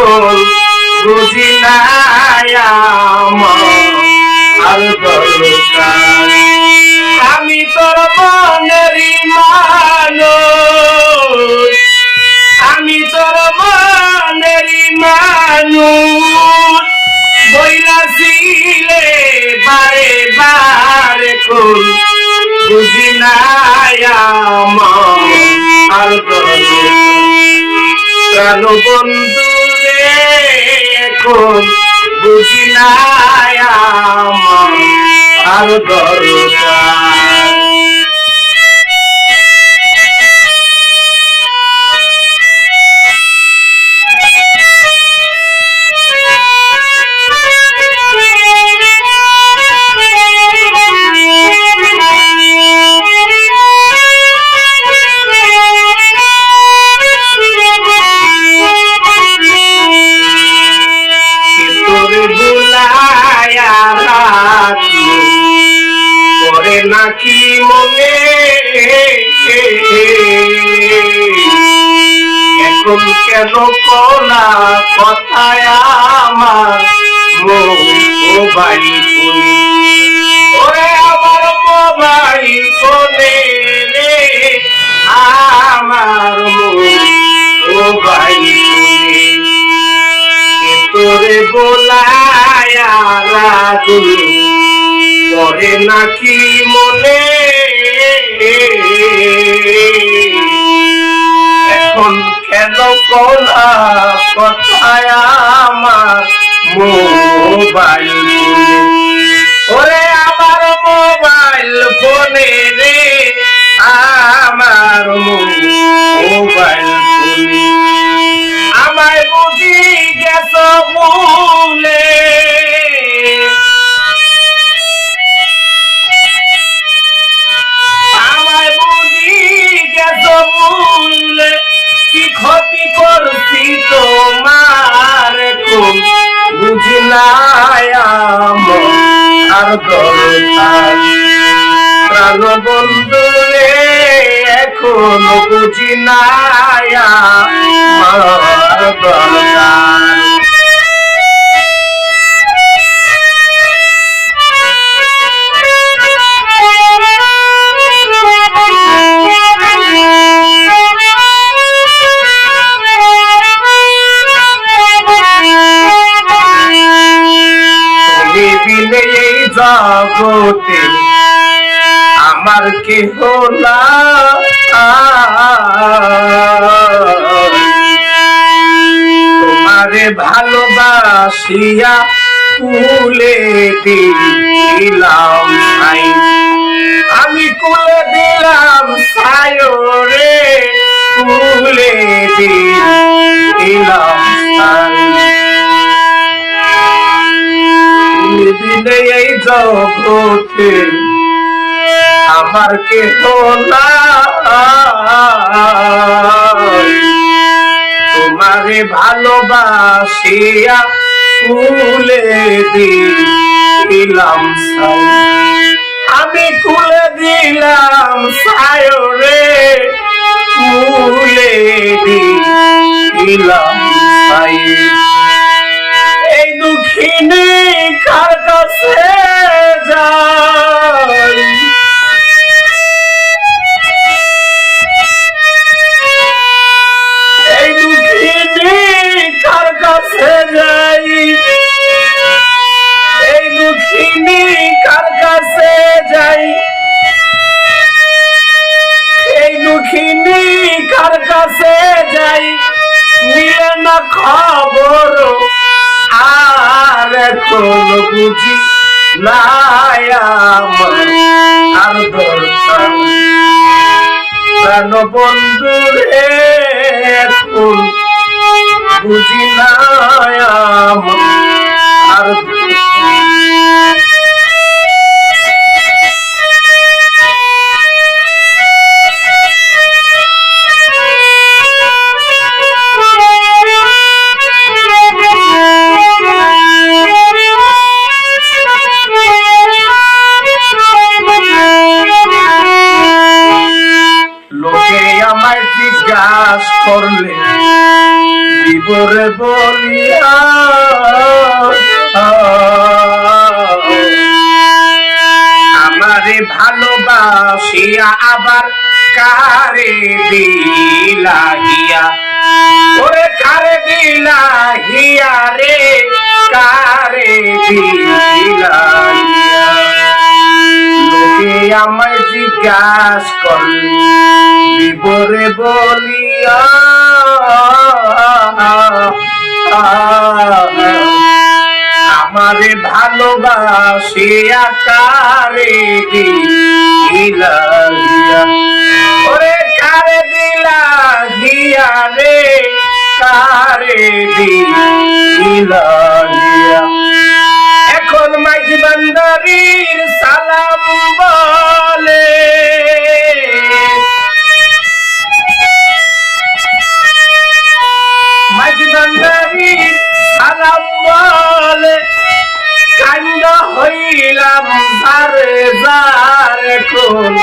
এখন বুঝি আমি তোর মনেরই মানুষ। আমি তোর মনেরই মানুষ। বইলাছিলে বারে বারে কোন বুঝি নাই আমার দরকার এখন কেন কলা কথায় আমার? মোবাইল ফোনে ওরে আমার মোবাইল ফোনে রে, আমার মোবাইল ফোনে তোরে বোলায়া করে নাকি মনে? এখন কেন কলা কথায় আমার মোবাইল ফোনে ওরে আমার মোবাইল ফোনে রে আমার মোবাইল দরকার প্রাণ বন্ধু রে এখন বুঝি আমার দরকার জগতে আমার কি না। তোমারে ভালোবাসিয়া কুলে দিলাম সাই আমি কুলে দিলাম সায়রে কুলে দিলাম এই জগতে আমার কে তোমারে ভালোবাসিয়া কুলে দিলাম আমি কুলে দিলাম সায়রে কুলে দিলাম সাই এই কার কাছে যাই এই কার কাছে যাই এই দুঃখিনী কাছে যাই এই কার কাছে যাই মিলে না খবর কোন বুঝি নাই আমার আর দরকার। প্রাণ বন্ধু এখন বুঝি জিজ্ঞাস করলে বিবরে বলিয়া, আমারে ভালোবাসিয়া আবার কারে দিলাহিয়া? ওরে কারে দিলাহিয়া রে, কারে দিলাহিয়া? লোকে আমায় জিজ্ঞাস করলে বিবরে বলিয়া, আমারে ভালোবাসিয়া কারে দিলা হিয়া ওরে কারে দিলা হিয়া রে? কারে দিলা বান্দারির সালাম বলে। মাঝি বান্দারির সালাম বলে। কান্দ হইলাম জারে জারে কোন